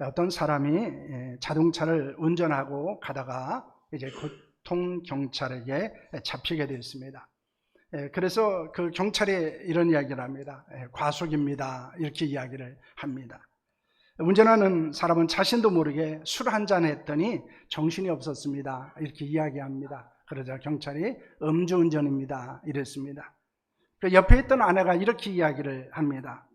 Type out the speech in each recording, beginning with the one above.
어떤 사람이 예, 자동차를 운전하고 가다가 이제 교통 경찰에게 잡히게 되었습니다. 예, 그래서 그 경찰이 이런 이야기를 합니다. 예, 과속입니다. 이렇게 이야기를 합니다. 운전하는 사람은 자신도 모르게 술 한 잔 했더니 정신이 없었습니다. 이렇게 이야기합니다. 그러자 경찰이 음주운전입니다. 이랬습니다. 그 옆에 있던 아내가 이렇게 이야기를 합니다.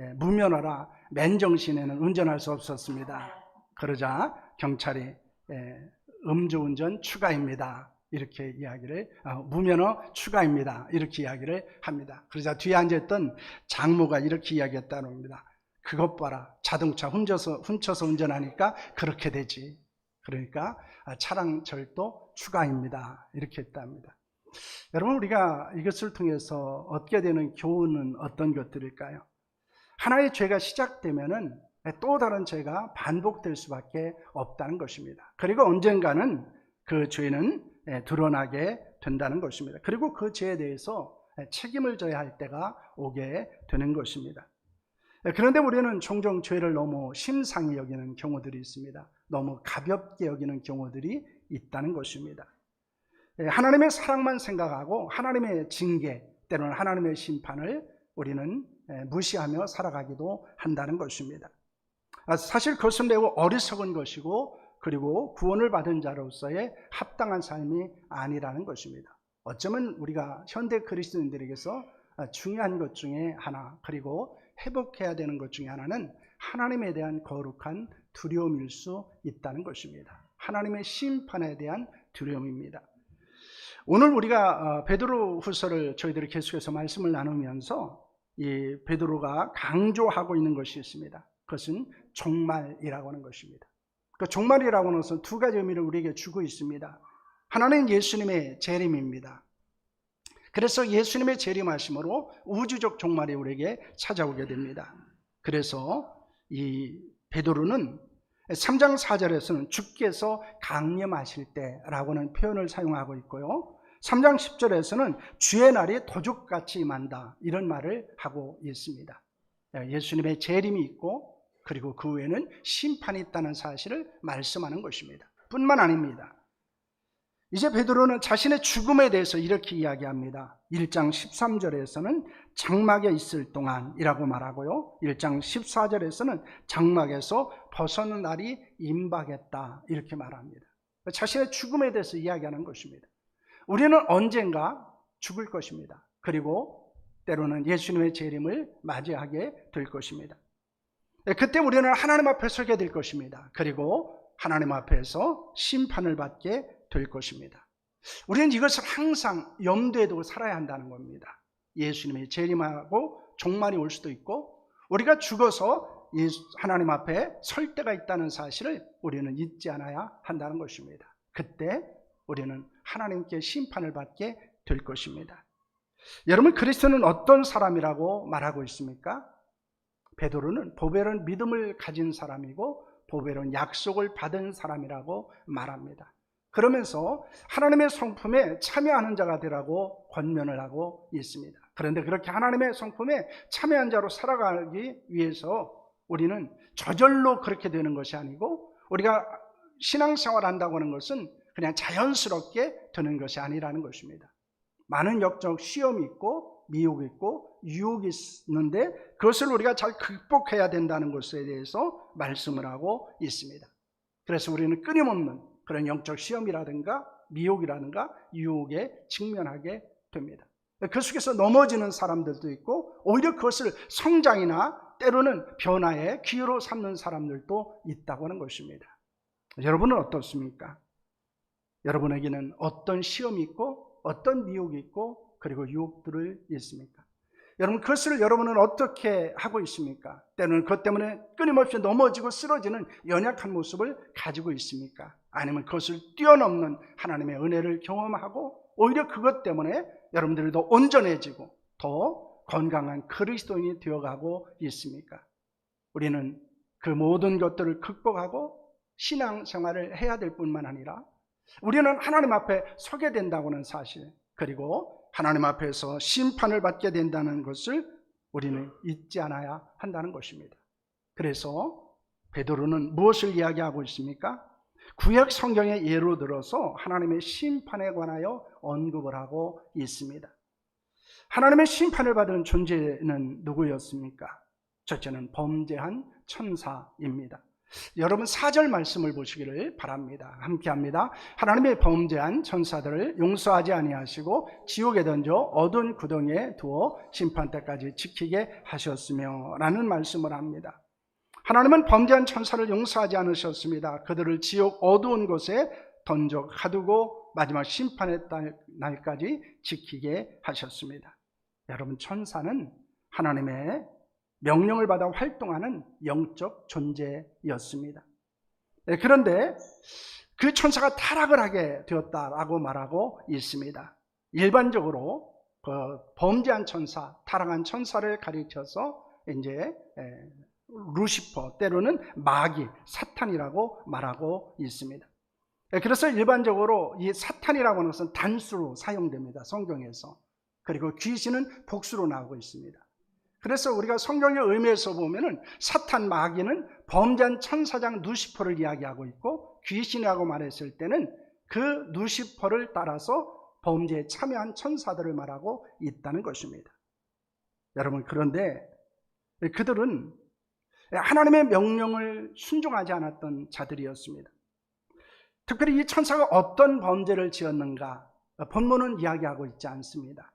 예, 무면허라 맨정신에는 운전할 수 없었습니다. 그러자 경찰이 예, 음주운전 추가입니다. 이렇게 이야기를 어, 무면허 추가입니다. 이렇게 이야기를 합니다. 그러자 뒤에 앉아있던 장모가 이렇게 이야기했다는 겁니다. 그것 봐라 자동차 훔쳐서 훔쳐서 운전하니까 그렇게 되지. 그러니까 아, 차량 절도 추가입니다. 이렇게 했답니다. 여러분 우리가 이것을 통해서 얻게 되는 교훈은 어떤 것들일까요? 하나의 죄가 시작되면은 또 다른 죄가 반복될 수밖에 없다는 것입니다. 그리고 언젠가는 그 죄는 예, 드러나게 된다는 것입니다. 그리고 그 죄에 대해서 책임을 져야 할 때가 오게 되는 것입니다. 예, 그런데 우리는 종종 죄를 너무 심상히 여기는 경우들이 있습니다. 너무 가볍게 여기는 경우들이 있다는 것입니다. 예, 하나님의 사랑만 생각하고 하나님의 징계, 때로는 하나님의 심판을 우리는 예, 무시하며 살아가기도 한다는 것입니다. 아, 사실 그것은 매우 어리석은 것이고 그리고 구원을 받은 자로서의 합당한 삶이 아니라는 것입니다. 어쩌면 우리가 현대 그리스도인들에게서 아, 중요한 것 중에 하나 그리고 회복해야 되는 것 중에 하나는 하나님에 대한 거룩한 두려움일 수 있다는 것입니다. 하나님의 심판에 대한 두려움입니다. 오늘 우리가 어, 베드로 후서를 저희들이 계속해서 말씀을 나누면서 이 베드로가 강조하고 있는 것이 있습니다. 그것은 종말이라고 하는 것입니다. 그 종말이라고 하는 것은 두 가지 의미를 우리에게 주고 있습니다. 하나는 예수님의 재림입니다. 그래서 예수님의 재림하심으로 우주적 종말이 우리에게 찾아오게 됩니다. 그래서 이 베드로는 3장 4절에서는 주께서 강림하실 때라고는 표현을 사용하고 있고요. 3장 10절에서는 주의 날이 도둑같이 임한다 이런 말을 하고 있습니다. 예수님의 재림이 있고 그리고 그 후에는 심판이 있다는 사실을 말씀하는 것입니다. 뿐만 아닙니다. 이제 베드로는 자신의 죽음에 대해서 이렇게 이야기합니다. 1장 13절에서는 장막에 있을 동안이라고 말하고요. 1장 14절에서는 장막에서 벗어는 날이 임박했다 이렇게 말합니다. 자신의 죽음에 대해서 이야기하는 것입니다. 우리는 언젠가 죽을 것입니다. 그리고 때로는 예수님의 재림을 맞이하게 될 것입니다. 그때 우리는 하나님 앞에 서게 될 것입니다. 그리고 하나님 앞에서 심판을 받게 될 것입니다. 우리는 이것을 항상 염두에 두고 살아야 한다는 겁니다. 예수님이 재림하고 종말이 올 수도 있고 우리가 죽어서 하나님 앞에 설 때가 있다는 사실을 우리는 잊지 않아야 한다는 것입니다. 그때 우리는 하나님께 심판을 받게 될 것입니다. 여러분 그리스도는 어떤 사람이라고 말하고 있습니까? 베드로는 보배로운 믿음을 가진 사람이고 보배로운 약속을 받은 사람이라고 말합니다. 그러면서 하나님의 성품에 참여하는 자가 되라고 권면을 하고 있습니다. 그런데 그렇게 하나님의 성품에 참여한 자로 살아가기 위해서 우리는 저절로 그렇게 되는 것이 아니고 우리가 신앙생활 한다고 하는 것은 그냥 자연스럽게 되는 것이 아니라는 것입니다. 많은 역적 시험이 있고 미혹이 있고 유혹이 있는데 그것을 우리가 잘 극복해야 된다는 것에 대해서 말씀을 하고 있습니다. 그래서 우리는 끊임없는 그런 영적 시험이라든가 미혹이라든가 유혹에 직면하게 됩니다. 그 속에서 넘어지는 사람들도 있고 오히려 그것을 성장이나 때로는 변화의 기회로 삼는 사람들도 있다고 하는 것입니다. 여러분은 어떻습니까? 여러분에게는 어떤 시험이 있고 어떤 미혹이 있고 그리고 유혹들을 있습니까? 여러분 그것을 여러분은 어떻게 하고 있습니까? 때로는 그것 때문에 끊임없이 넘어지고 쓰러지는 연약한 모습을 가지고 있습니까? 아니면 그것을 뛰어넘는 하나님의 은혜를 경험하고 오히려 그것 때문에 여러분들이 더 온전해지고 더 건강한 그리스도인이 되어가고 있습니까? 우리는 그 모든 것들을 극복하고 신앙 생활을 해야 될 뿐만 아니라 우리는 하나님 앞에 서게 된다고는 사실 그리고 하나님 앞에서 심판을 받게 된다는 것을 우리는 잊지 않아야 한다는 것입니다. 그래서 베드로는 무엇을 이야기하고 있습니까? 구약 성경의 예로 들어서 하나님의 심판에 관하여 언급을 하고 있습니다. 하나님의 심판을 받은 존재는 누구였습니까? 첫째는 범죄한 천사입니다. 여러분 사절 말씀을 보시기를 바랍니다. 함께 합니다. 하나님의 범죄한 천사들을 용서하지 아니하시고 지옥에 던져 어두운 구덩이에 두어 심판 때까지 지키게 하셨으며 라는 말씀을 합니다. 하나님은 범죄한 천사를 용서하지 않으셨습니다. 그들을 지옥 어두운 곳에 던져 가두고 마지막 심판의 날까지 지키게 하셨습니다. 여러분 천사는 하나님의 명령을 받아 활동하는 영적 존재였습니다. 네, 그런데 그 천사가 타락을 하게 되었다라고 말하고 있습니다. 일반적으로 그 범죄한 천사, 타락한 천사를 가리켜서 이제 루시퍼 때로는 마귀, 사탄이라고 말하고 있습니다. 네, 그래서 일반적으로 이 사탄이라고 하는 것은 단수로 사용됩니다. 성경에서. 그리고 귀신은 복수로 나오고 있습니다. 그래서 우리가 성경의 의미에서 보면은 사탄 마귀는 범죄한 천사장 누시퍼를 이야기하고 있고 귀신이라고 말했을 때는 그 누시퍼를 따라서 범죄에 참여한 천사들을 말하고 있다는 것입니다. 여러분 그런데 그들은 하나님의 명령을 순종하지 않았던 자들이었습니다. 특별히 이 천사가 어떤 범죄를 지었는가 본문은 이야기하고 있지 않습니다.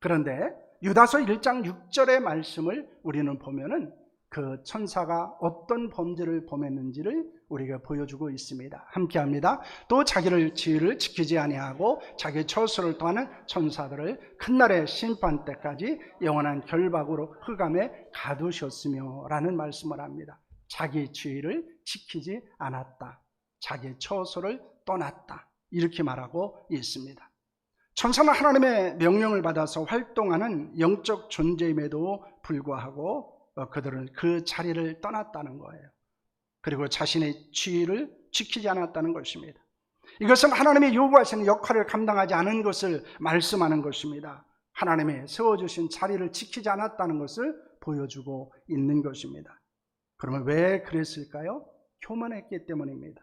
그런데 유다서 1장 6절의 말씀을 우리는 보면은 그 천사가 어떤 범죄를 범했는지를 우리가 보여주고 있습니다. 함께 합니다. 또 자기를 지위를 지키지 아니하고 자기 처소를 떠하는 천사들을 큰 날의 심판 때까지 영원한 결박으로 흑암에 가두셨으며 라는 말씀을 합니다. 자기 지위를 지키지 않았다. 자기 처소를 떠났다. 이렇게 말하고 있습니다. 천사는 하나님의 명령을 받아서 활동하는 영적 존재임에도 불구하고 어, 그들은 그 자리를 떠났다는 거예요. 그리고 자신의 지위를 지키지 않았다는 것입니다. 이것은 하나님의 요구하시는 역할을 감당하지 않은 것을 말씀하는 것입니다. 하나님의 세워주신 자리를 지키지 않았다는 것을 보여주고 있는 것입니다. 그러면 왜 그랬을까요? 교만했기 때문입니다.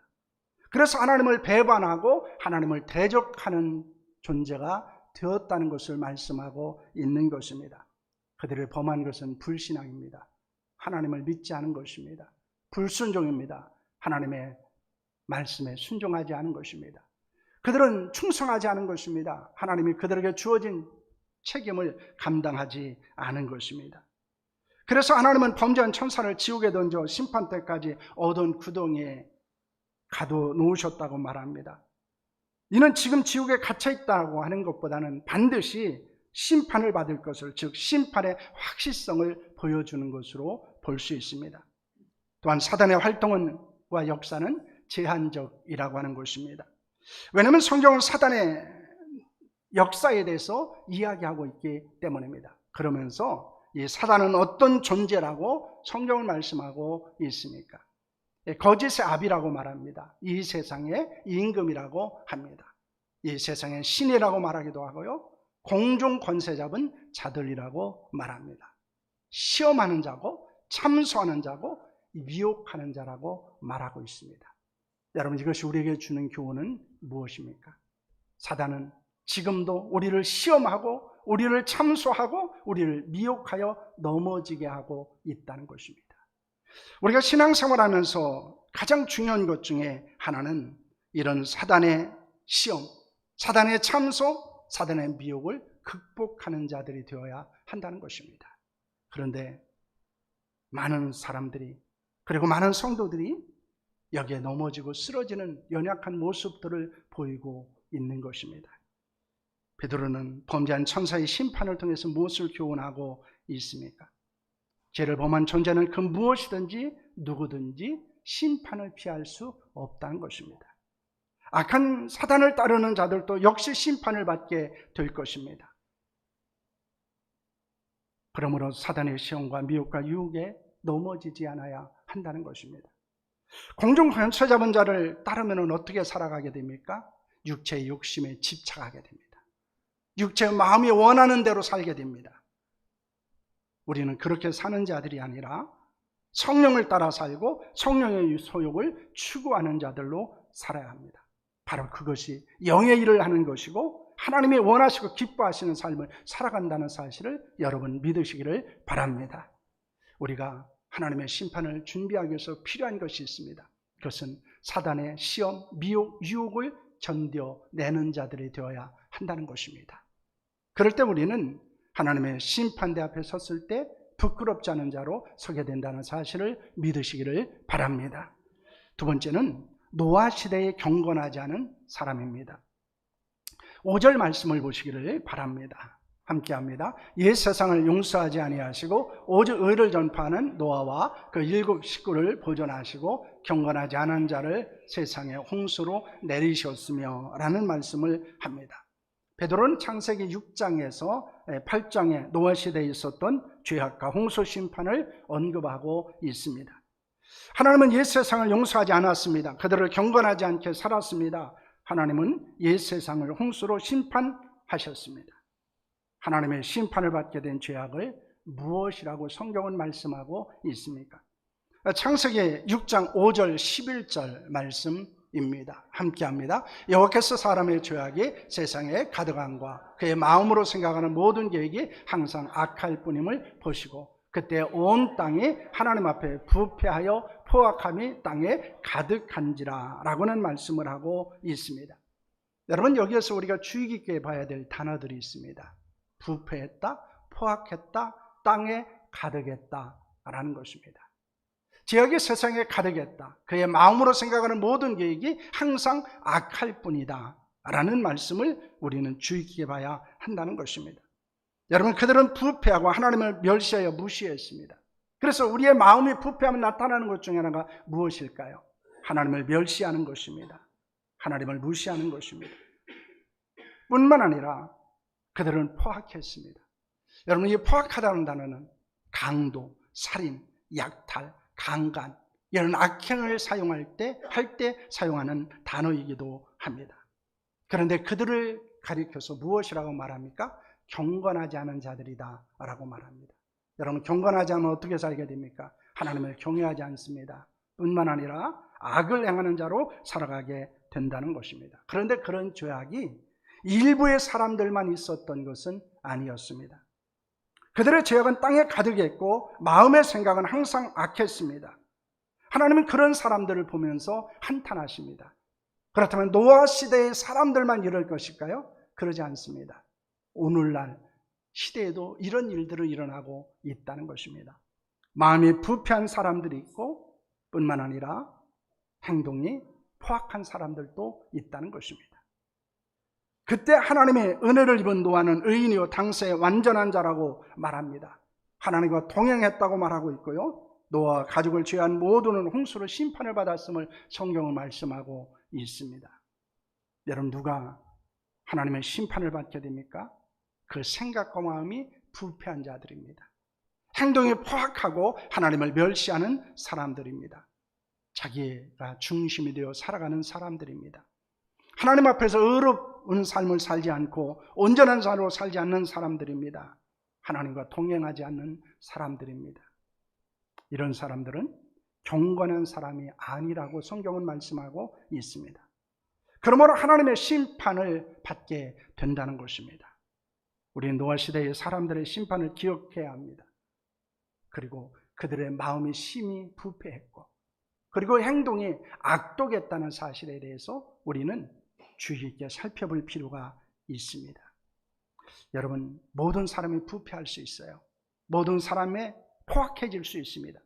그래서 하나님을 배반하고 하나님을 대적하는 존재가 되었다는 것을 말씀하고 있는 것입니다. 그들을 범한 것은 불신앙입니다. 하나님을 믿지 않은 것입니다. 불순종입니다. 하나님의 말씀에 순종하지 않은 것입니다. 그들은 충성하지 않은 것입니다. 하나님이 그들에게 주어진 책임을 감당하지 않은 것입니다. 그래서 하나님은 범죄한 천사를 지옥에 던져 심판 때까지 어두운 구덩이에 가둬 놓으셨다고 말합니다. 이는 지금 지옥에 갇혀 있다고 하는 것보다는 반드시 심판을 받을 것을, 즉, 심판의 확실성을 보여주는 것으로 볼 수 있습니다. 또한 사단의 활동과 역사는 제한적이라고 하는 것입니다. 왜냐하면 성경은 사단의 역사에 대해서 이야기하고 있기 때문입니다. 그러면서 이 사단은 어떤 존재라고 성경을 말씀하고 있습니까? 예, 거짓의 압이라고 말합니다. 이 세상의 임금이라고 합니다. 이 세상의 신이라고 말하기도 하고요. 공중 권세 잡은 자들이라고 말합니다. 시험하는 자고 참소하는 자고 미혹하는 자라고 말하고 있습니다. 여러분 이것이 우리에게 주는 교훈은 무엇입니까? 사단은 지금도 우리를 시험하고 우리를 참소하고 우리를 미혹하여 넘어지게 하고 있다는 것입니다. 우리가 신앙생활 하면서 가장 중요한 것 중에 하나는 이런 사단의 시험, 사단의 참소, 사단의 미혹을 극복하는 자들이 되어야 한다는 것입니다. 그런데 많은 사람들이 그리고 많은 성도들이 여기에 넘어지고 쓰러지는 연약한 모습들을 보이고 있는 것입니다. 베드로는 범죄한 천사의 심판을 통해서 무엇을 교훈하고 있습니까? 죄를 범한 존재는 그 무엇이든지 누구든지 심판을 피할 수 없다는 것입니다. 악한 사단을 따르는 자들도 역시 심판을 받게 될 것입니다. 그러므로 사단의 시험과 미혹과 유혹에 넘어지지 않아야 한다는 것입니다. 공중 관처 잡은 자를 따르면 어떻게 살아가게 됩니까? 육체의 욕심에 집착하게 됩니다. 육체의 마음이 원하는 대로 살게 됩니다. 우리는 그렇게 사는 자들이 아니라 성령을 따라 살고 성령의 소욕을 추구하는 자들로 살아야 합니다. 바로 그것이 영의 일을 하는 것이고 하나님이 원하시고 기뻐하시는 삶을 살아간다는 사실을 여러분 믿으시기를 바랍니다. 우리가 하나님의 심판을 준비하기 위해서 필요한 것이 있습니다. 그것은 사단의 시험, 미혹, 유혹을 견뎌내는 자들이 되어야 한다는 것입니다. 그럴 때 우리는 하나님의 심판대 앞에 섰을 때 부끄럽지 않은 자로 서게 된다는 사실을 믿으시기를 바랍니다. 두 번째는 노아 시대에 경건하지 않은 사람입니다. 5절 말씀을 보시기를 바랍니다. 함께 합니다. 옛 세상을 용서하지 아니하시고 오직 의를 전파하는 노아와 그 일곱 식구를 보존하시고 경건하지 않은 자를 세상에 홍수로 내리셨으며 라는 말씀을 합니다. 베드로는 창세기 6장에서 8장에 노아 시대에 있었던 죄악과 홍수 심판을 언급하고 있습니다. 하나님은 옛 세상을 용서하지 않았습니다. 그들을 경건하지 않게 살았습니다. 하나님은 옛 세상을 홍수로 심판하셨습니다. 하나님의 심판을 받게 된 죄악을 무엇이라고 성경은 말씀하고 있습니까? 창세기 6장 5절 11절 말씀 입니다. 함께 합니다. 여호와께서 사람의 죄악이 세상에 가득함과 그의 마음으로 생각하는 모든 계획이 항상 악할 뿐임을 보시고 그때 온 땅이 하나님 앞에 부패하여 포악함이 땅에 가득한지라 라고는 말씀을 하고 있습니다. 여러분 여기에서 우리가 주의 깊게 봐야 될 단어들이 있습니다. 부패했다, 포악했다, 땅에 가득했다 라는 것입니다. 죄악이 세상에 가득했다. 그의 마음으로 생각하는 모든 계획이 항상 악할 뿐이다 라는 말씀을 우리는 주의 깊게 봐야 한다는 것입니다. 여러분 그들은 부패하고 하나님을 멸시하여 무시했습니다. 그래서 우리의 마음이 부패하면 나타나는 것 중에 하나가 무엇일까요? 하나님을 멸시하는 것입니다. 하나님을 무시하는 것입니다. 뿐만 아니라 그들은 포악했습니다. 여러분, 이 포악하다는 단어는 강도, 살인, 약탈, 강간, 이런 악행을 사용할 때, 할 때 사용하는 단어이기도 합니다. 그런데 그들을 가리켜서 무엇이라고 말합니까? 경건하지 않은 자들이다 라고 말합니다. 여러분 경건하지 않으면 어떻게 살게 됩니까? 하나님을 경외하지 않습니다. 뿐만 아니라 악을 행하는 자로 살아가게 된다는 것입니다. 그런데 그런 죄악이 일부의 사람들만 있었던 것은 아니었습니다. 그들의 죄악은 땅에 가득했고 마음의 생각은 항상 악했습니다. 하나님은 그런 사람들을 보면서 한탄하십니다. 그렇다면 노아 시대의 사람들만 이럴 것일까요? 그러지 않습니다. 오늘날 시대에도 이런 일들을 일어나고 있다는 것입니다. 마음이 부패한 사람들이 있고 뿐만 아니라 행동이 포악한 사람들도 있다는 것입니다. 그때 하나님의 은혜를 입은 노아는 의인이요 당세의 완전한 자라고 말합니다. 하나님과 동행했다고 말하고 있고요. 노아 가족을 죄한 모두는 홍수로 심판을 받았음을 성경은 말씀하고 있습니다. 여러분 누가 하나님의 심판을 받게 됩니까? 그 생각과 마음이 부패한 자들입니다. 행동이 포악하고 하나님을 멸시하는 사람들입니다. 자기가 중심이 되어 살아가는 사람들입니다. 하나님 앞에서 의롭은 삶을 살지 않고 온전한 삶으로 살지 않는 사람들입니다. 하나님과 동행하지 않는 사람들입니다. 이런 사람들은 경건한 사람이 아니라고 성경은 말씀하고 있습니다. 그러므로 하나님의 심판을 받게 된다는 것입니다. 우리는 노아 시대의 사람들의 심판을 기억해야 합니다. 그리고 그들의 마음이 심히 부패했고, 그리고 행동이 악독했다는 사실에 대해서 우리는 주의 있게 살펴볼 필요가 있습니다. 여러분, 모든 사람이 부패할 수 있어요. 모든 사람이 포악해질 수 있습니다.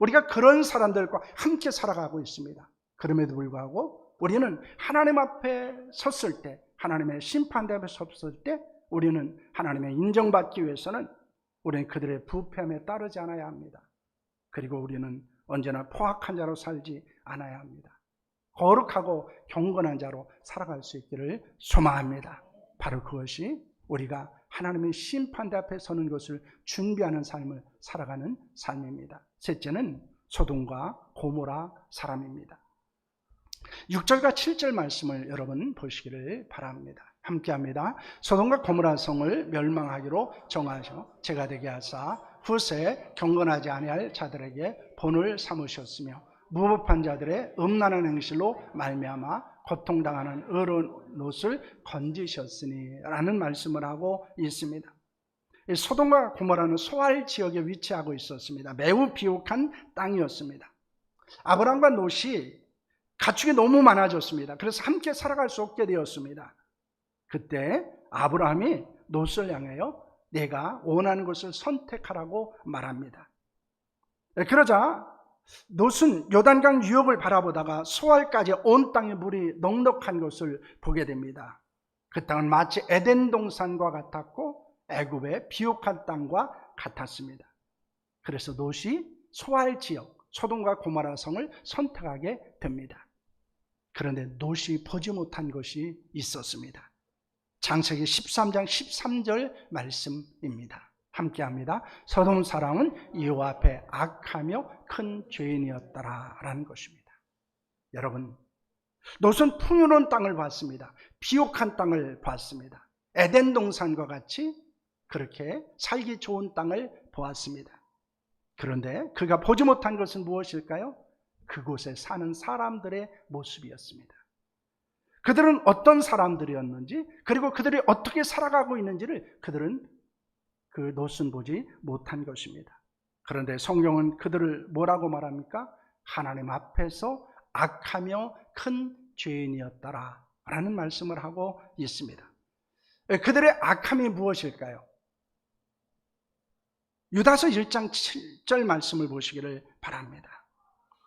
우리가 그런 사람들과 함께 살아가고 있습니다. 그럼에도 불구하고 우리는 하나님 앞에 섰을 때, 하나님의 심판대 앞에 섰을 때 우리는 하나님의 인정받기 위해서는 우리는 그들의 부패함에 따르지 않아야 합니다. 그리고 우리는 언제나 포악한 자로 살지 않아야 합니다. 거룩하고 경건한 자로 살아갈 수 있기를 소망합니다. 바로 그것이 우리가 하나님의 심판대 앞에 서는 것을 준비하는 삶을 살아가는 삶입니다. 셋째는 소돔과 고모라 사람입니다. 6절과 7절 말씀을 여러분 보시기를 바랍니다. 함께합니다. 소돔과 고모라 성을 멸망하기로 정하셔 제가 되게 하사 후세 경건하지 아니할 자들에게 본을 삼으셨으며 무법한 자들의 음란한 행실로 말미암아 고통당하는 의로운 옷을 건지셨으니라는 말씀을 하고 있습니다. 이 소돔과 고모라는 소알 지역에 위치하고 있었습니다. 매우 비옥한 땅이었습니다. 아브람과 롯이 가축이 너무 많아졌습니다. 그래서 함께 살아갈 수 없게 되었습니다. 그때 아브라함이 롯을 향하여 내가 원하는 것을 선택하라고 말합니다. 네, 그러자 롯은 요단강 유역을 바라보다가 소알까지 온 땅의 물이 넉넉한 것을 보게 됩니다. 그 땅은 마치 에덴 동산과 같았고 애굽의 비옥한 땅과 같았습니다. 그래서 롯이 소알 지역 소돔과 고마라 성을 선택하게 됩니다. 그런데 롯이 보지 못한 것이 있었습니다. 장세기 13장 13절 말씀입니다. 함께 합니다. 서돔 사람은 여호와 앞에 악하며 큰 죄인이었다라는 것입니다. 여러분, 롯은 풍요로운 땅을 봤습니다. 비옥한 땅을 봤습니다. 에덴 동산과 같이 그렇게 살기 좋은 땅을 보았습니다. 그런데 그가 보지 못한 것은 무엇일까요? 그곳에 사는 사람들의 모습이었습니다. 그들은 어떤 사람들이었는지, 그리고 그들이 어떻게 살아가고 있는지를 그들은 그 롯은 보지 못한 것입니다. 그런데 성경은 그들을 뭐라고 말합니까? 하나님 앞에서 악하며 큰 죄인이었다라 라는 말씀을 하고 있습니다. 그들의 악함이 무엇일까요? 유다서 1장 7절 말씀을 보시기를 바랍니다.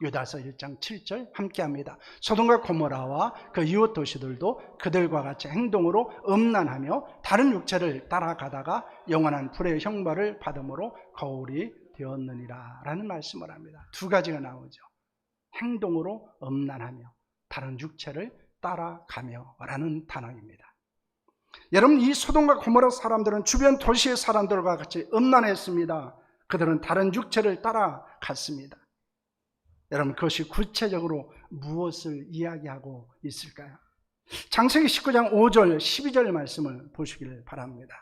유다서 1장 7절 함께 합니다. 소돔과 고모라와 그 이웃 도시들도 그들과 같이 행동으로 음란하며 다른 육체를 따라가다가 영원한 불의 형벌을 받음으로 거울이 되었느니라 라는 말씀을 합니다. 두 가지가 나오죠. 행동으로 음란하며 다른 육체를 따라가며 라는 단어입니다. 여러분 이 소돔과 고모라 사람들은 주변 도시의 사람들과 같이 음란했습니다. 그들은 다른 육체를 따라갔습니다. 여러분 그것이 구체적으로 무엇을 이야기하고 있을까요? 장세기 19장 5절 12절 말씀을 보시기를 바랍니다.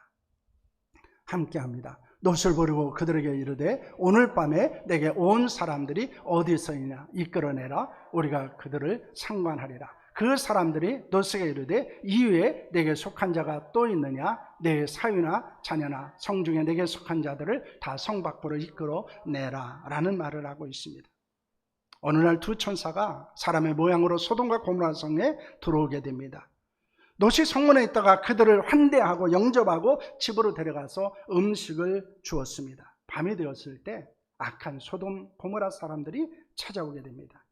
함께 합니다. 놋을 버리고 그들에게 이르되 오늘 밤에 내게 온 사람들이 어디서 있냐 이끌어내라 우리가 그들을 상관하리라 그 사람들이 놋에게 이르되 이후에 내게 속한 자가 또 있느냐 내 사위나 자녀나 성중에 내게 속한 자들을 다 성 밖으로 이끌어내라 라는 말을 하고 있습니다 어느 날 두 천사가 사람의 모양으로 소돔과 고모라 성에 들어오게 됩니다. 롯이 성문에 있다가 그들을 환대하고 영접하고 집으로 데려가서 음식을 주었습니다. 밤이 되었을 때 악한 소돔 고모라 사람들이 찾아오게 됩니다.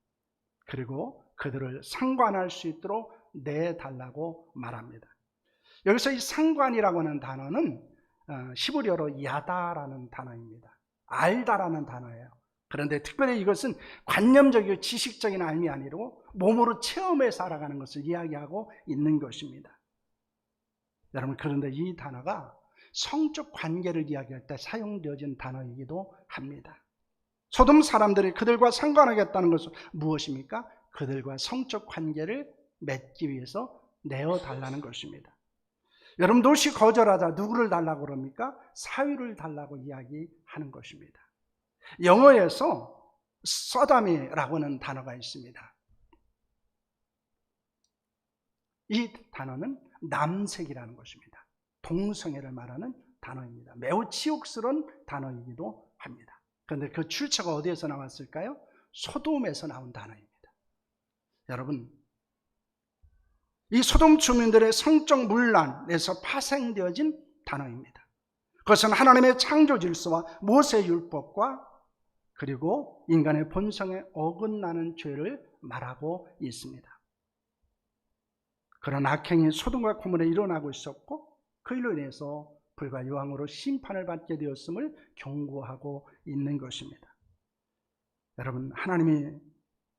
그리고 그들을 상관할 수 있도록 내달라고 말합니다. 여기서 이 상관이라고 하는 단어는 어, 시브리어로 야다라는 단어입니다. 알다라는 단어예요. 그런데 특별히 이것은 관념적이고 지식적인 알미 아니고 몸으로 체험해 살아가는 것을 이야기하고 있는 것입니다. 여러분, 그런데 이 단어가 성적 관계를 이야기할 때 사용되어진 단어이기도 합니다. 소돔 사람들이 그들과 상관하겠다는 것은 무엇입니까? 그들과 성적 관계를 맺기 위해서 내어 달라는 것입니다. 여러분, 도시 거절하자 누구를 달라고 그럽니까? 사위를 달라고 이야기하는 것입니다. 영어에서 서담이라고 하는 단어가 있습니다. 이 단어는 남색이라는 것입니다. 동성애를 말하는 단어입니다. 매우 치욕스러운 단어이기도 합니다. 그런데 그 출처가 어디에서 나왔을까요? 소돔에서 나온 단어입니다. 여러분, 이 소돔 주민들의 성적 문란에서 파생되어진 단어입니다. 그것은 하나님의 창조 질서와 모세 율법과 그리고 인간의 본성에 어긋나는 죄를 말하고 있습니다. 그런 악행이 소돔과 고물에 일어나고 있었고 그 일로 인해서 불과 유황으로 심판을 받게 되었음을 경고하고 있는 것입니다. 여러분 하나님은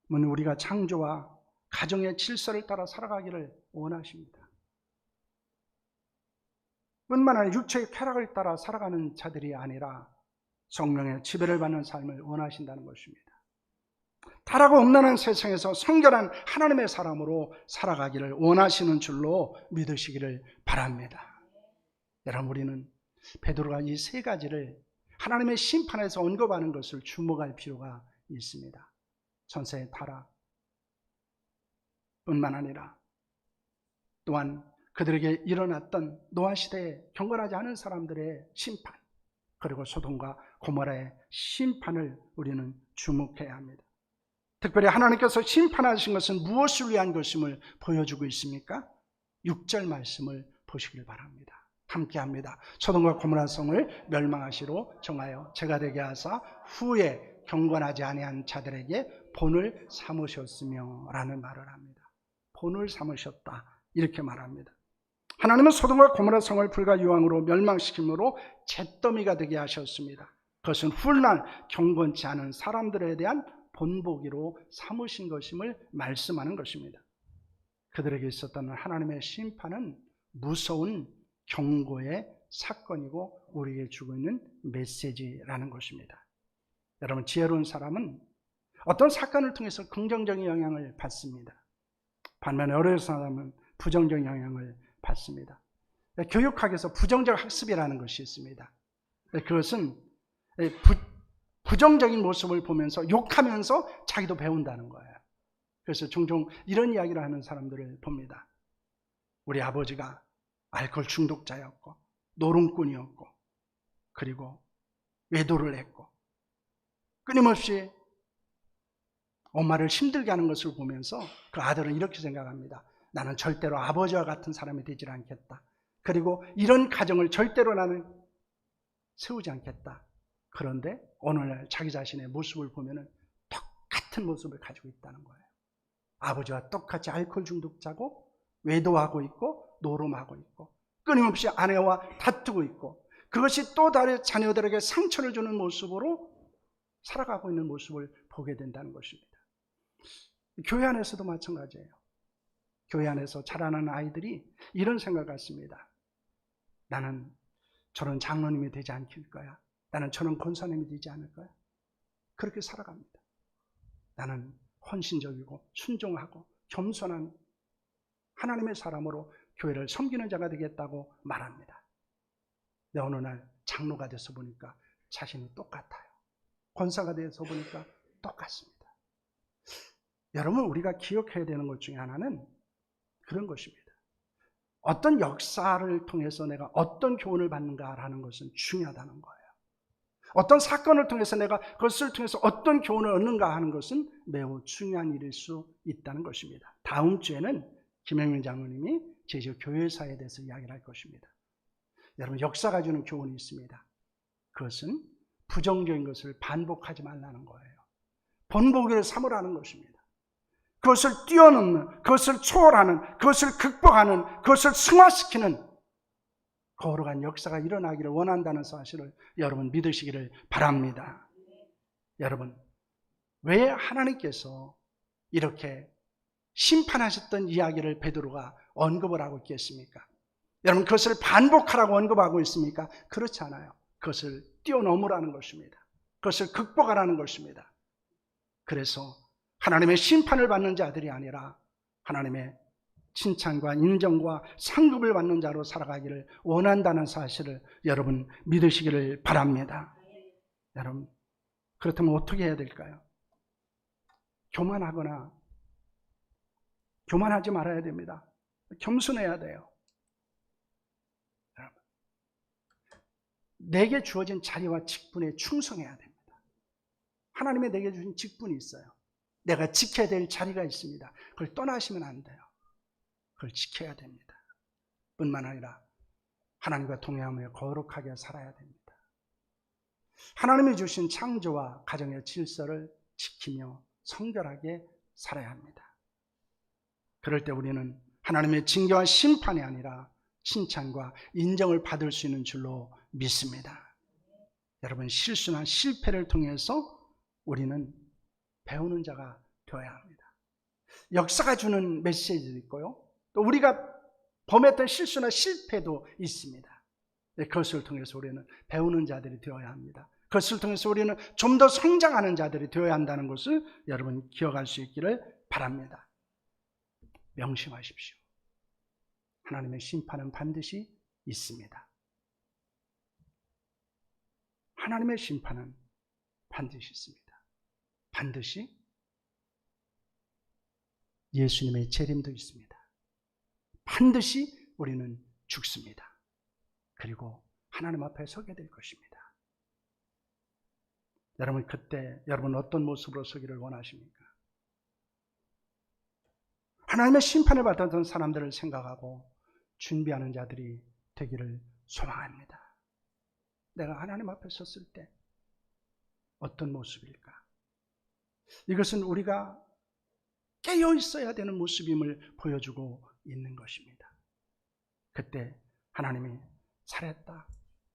우리가 창조와 가정의 질서를 따라 살아가기를 원하십니다. 뿐만 아니라 육체의 쾌락을 따라 살아가는 자들이 아니라 성령의 지배를 받는 삶을 원하신다는 것입니다. 타락고 없나는 세상에서 성결한 하나님의 사람으로 살아가기를 원하시는 줄로 믿으시기를 바랍니다. 여러분 우리는 베드로가 이 세 가지를 하나님의 심판에서 언급하는 것을 주목할 필요가 있습니다. 전세의 타락 뿐만 아니라 또한 그들에게 일어났던 노아 시대에 경건하지 않은 사람들의 심판 그리고 소돔과 고모라의 심판을 우리는 주목해야 합니다. 특별히 하나님께서 심판하신 것은 무엇을 위한 것임을 보여주고 있습니까? 6절 말씀을 보시길 바랍니다. 함께 합니다. 소돔과 고모라 성을 멸망하시로 정하여 제가 되게 하사 후에 경건하지 아니한 자들에게 본을 삼으셨으며 라는 말을 합니다. 본을 삼으셨다. 이렇게 말합니다. 하나님은 소돔과 고모라 성을 불과 유황으로 멸망시킴으로 잿더미가 되게 하셨습니다. 그것은 훌난 경건치 않은 사람들에 대한 본보기로 삼으신 것임을 말씀하는 것입니다. 그들에게 있었던 하나님의 심판은 무서운 경고의 사건이고 우리에게 주고 있는 메시지라는 것입니다. 여러분 지혜로운 사람은 어떤 사건을 통해서 긍정적인 영향을 받습니다. 반면에 어려운 사람은 부정적 영향을 받습니다. 교육학에서 부정적 학습이라는 것이 있습니다. 그것은 부, 부정적인 모습을 보면서 욕하면서 자기도 배운다는 거예요. 그래서 종종 이런 이야기를 하는 사람들을 봅니다. 우리 아버지가 알코올 중독자였고, 노름꾼이었고, 그리고 외도를 했고, 끊임없이 엄마를 힘들게 하는 것을 보면서 그 아들은 이렇게 생각합니다. 나는 절대로 아버지와 같은 사람이 되질 않겠다. 그리고 이런 가정을 절대로 나는 세우지 않겠다. 그런데 오늘날 자기 자신의 모습을 보면은 똑같은 모습을 가지고 있다는 거예요. 아버지와 똑같이 알코올 중독자고 외도하고 있고 노름하고 있고 끊임없이 아내와 다투고 있고 그것이 또 다른 자녀들에게 상처를 주는 모습으로 살아가고 있는 모습을 보게 된다는 것입니다. 교회 안에서도 마찬가지예요. 교회 안에서 자라는 아이들이 이런 생각을 갖습니다. 나는 저런 장로님이 되지 않길 거야. 나는 저런 권사님이 되지 않을 거야. 그렇게 살아갑니다. 나는 헌신적이고 순종하고 겸손한 하나님의 사람으로 교회를 섬기는 자가 되겠다고 말합니다. 근데 어느 날 장로가 돼서 보니까 자신이 똑같아요. 권사가 돼서 보니까 똑같습니다. 여러분 우리가 기억해야 되는 것 중에 하나는 그런 것입니다. 어떤 역사를 통해서 내가 어떤 교훈을 받는가라는 것은 중요하다는 거예요. 어떤 사건을 통해서 내가 그것을 통해서 어떤 교훈을 얻는가 하는 것은 매우 중요한 일일 수 있다는 것입니다. 다음 주에는 김영민 장로님이 제주 교회사에 대해서 이야기를 할 것입니다. 여러분 역사가 주는 교훈이 있습니다. 그것은 부정적인 것을 반복하지 말라는 거예요. 본보기를 삼으라는 것입니다. 그것을 뛰어넘는, 그것을 초월하는, 그것을 극복하는, 그것을 승화시키는 거룩한 역사가 일어나기를 원한다는 사실을 여러분 믿으시기를 바랍니다. 여러분, 왜 하나님께서 이렇게 심판하셨던 이야기를 베드로가 언급을 하고 있겠습니까? 여러분, 그것을 반복하라고 언급하고 있습니까? 그렇지 않아요. 그것을 뛰어넘으라는 것입니다. 그것을 극복하라는 것입니다. 그래서 하나님의 심판을 받는 자들이 아니라 하나님의 칭찬과 인정과 상급을 받는 자로 살아가기를 원한다는 사실을 여러분 믿으시기를 바랍니다. 여러분, 그렇다면 어떻게 해야 될까요? 교만하거나 교만하지 말아야 됩니다. 겸손해야 돼요. 여러분, 내게 주어진 자리와 직분에 충성해야 됩니다. 하나님의 내게 주신 직분이 있어요. 내가 지켜야 될 자리가 있습니다. 그걸 떠나시면 안 돼요. 그걸 지켜야 됩니다. 뿐만 아니라 하나님과 동행하며 거룩하게 살아야 됩니다. 하나님이 주신 창조와 가정의 질서를 지키며 성결하게 살아야 합니다. 그럴 때 우리는 하나님의 징계와 심판이 아니라 칭찬과 인정을 받을 수 있는 줄로 믿습니다. 여러분 실수나 실패를 통해서 우리는 배우는 자가 되어야 합니다. 역사가 주는 메시지도 있고요. 또 우리가 범했던 실수나 실패도 있습니다. 네, 그것을 통해서 우리는 배우는 자들이 되어야 합니다. 그것을 통해서 우리는 좀 더 성장하는 자들이 되어야 한다는 것을 여러분 기억할 수 있기를 바랍니다. 명심하십시오. 하나님의 심판은 반드시 있습니다. 하나님의 심판은 반드시 있습니다. 반드시 예수님의 재림도 있습니다. 반드시 우리는 죽습니다. 그리고 하나님 앞에 서게 될 것입니다. 여러분 그때 여러분 어떤 모습으로 서기를 원하십니까? 하나님의 심판을 받았던 사람들을 생각하고 준비하는 자들이 되기를 소망합니다. 내가 하나님 앞에 섰을 때 어떤 모습일까? 이것은 우리가 깨어 있어야 되는 모습임을 보여주고 있는 것입니다. 그때 하나님이 잘했다.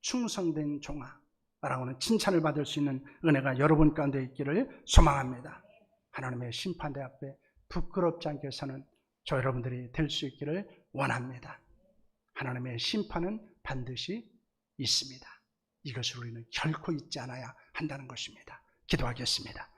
충성된 종아. 라고는 칭찬을 받을 수 있는 은혜가 여러분 가운데 있기를 소망합니다. 하나님의 심판대 앞에 부끄럽지 않게 사는 저 여러분들이 될 수 있기를 원합니다. 하나님의 심판은 반드시 있습니다. 이것을 우리는 결코 잊지 않아야 한다는 것입니다. 기도하겠습니다.